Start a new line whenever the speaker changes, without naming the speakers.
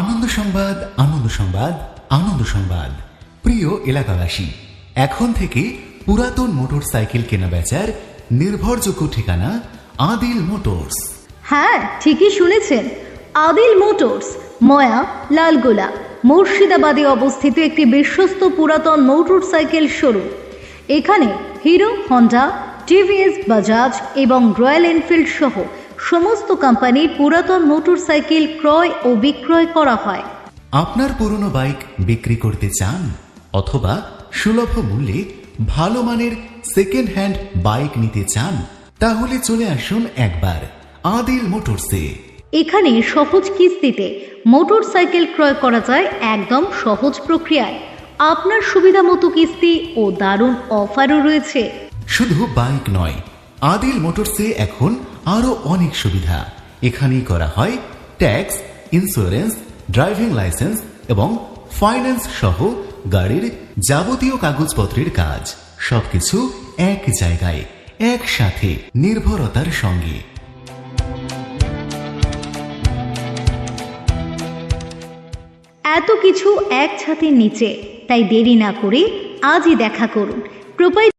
আনন্দ সংবাদ আনন্দ সংবাদ আনন্দ সংবাদ। প্রিয় এলাকাবাসী, এখন থেকে পুরাতন মোটর সাইকেল কেনা বেচার নির্ভরযোগ্য ঠিকানা আদিল মোটরস।
হ্যাঁ ঠিকই শুনেছেন। আদিল মোটরস, ময়া, লালগোলা, মুর্শিদাবাদে অবস্থিত একটি বিশ্বস্ত পুরাতন মোটর সাইকেল শোরুম। এখানে হিরো, হন্ডা, টিভিএস, বাজাজ এবং রয়্যাল এনফিল্ড সহ সমস্ত কোম্পানির পুরাতন মোটর সাইকেল ক্রয় ও বিক্রয় করা হয়।
আপনার পুরনো বাইক বিক্রি করতে চান অথবা সুলভ মূল্যে ভালো মানের সেকেন্ড হ্যান্ড বাইক নিতে চান তাহলে চলে আসুন একবার আদিল মোটরসে
এখানে সহজ কিস্তিতে মোটর সাইকেল ক্রয় করা যায় একদম সহজ প্রক্রিয়ায়। আপনার সুবিধা মতো কিস্তি ও দারুণ অফারও রয়েছে।
শুধু বাইক নয় আদিল মোটরসে এখন আরও অনেক সুবিধা। এখানেই করা হয় ট্যাক্স, ইন্স্যুরেন্স, ড্রাইভিং লাইসেন্স এবং ফাইন্যান্স সহ গাড়ির যাবতীয় কাগজপত্রের কাজ। সবকিছু এক জায়গায়, একসাথে নির্ভরতার সঙ্গে।
এত কিছু এক ছাতের নিচে, তাই দেরি না করে আজই দেখা করুন। প্রোপাইটার